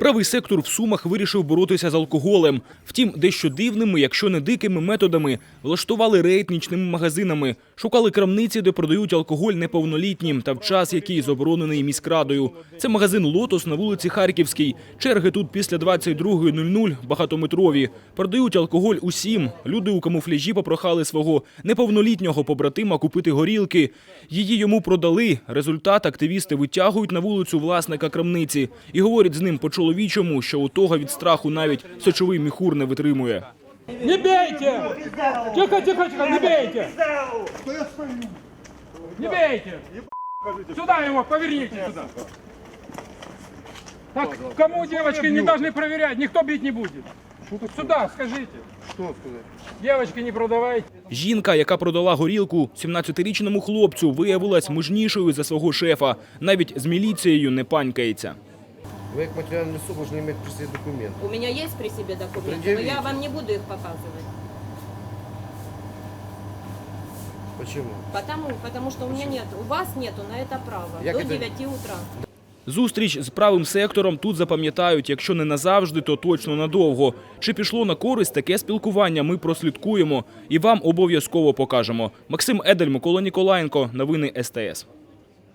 Правий сектор в Сумах вирішив боротися з алкоголем. Втім, дещо дивними, якщо не дикими методами, влаштували рейд нічними магазинами, шукали крамниці, де продають алкоголь неповнолітнім та в час, який заборонений міськрадою. Це магазин Лотос на вулиці Харківській. Черги тут після 22.00 багатометрові. Продають алкоголь усім. Люди у камуфляжі попрохали свого неповнолітнього побратима купити горілки. Її йому продали. Результат активісти витягують на вулицю власника крамниці і говорять з ним по-чоловічому, що у того від страху навіть сочовий міхур не витримує. Не бейте! Тихо, тихо, тихо, не бейте! Не бейте! Сюда его, поверните сюда. Так, кому девочки не должны проверять, никто бить не будет. Сюда, скажите. Что сказать? Девочки не продавайте. Жінка, яка продала горілку 17-річному хлопцю, виявилась мужнішою за свого шефа. Навіть з міліцією не панькається. Вы как материальный суд должны иметь при себе документ. У меня есть при себе документы, но Предъявите. я вам не буду их показывать. Почему? Потому, потому что у меня нет, у вас нету на это права Як до это- 9 утра. Зустріч з правим сектором тут запам'ятають, якщо не назавжди, то точно надовго. Чи пішло на користь таке спілкування, ми прослідкуємо і вам обов'язково покажемо. Максим Едель, Микола Ніколаєнко, новини СТС.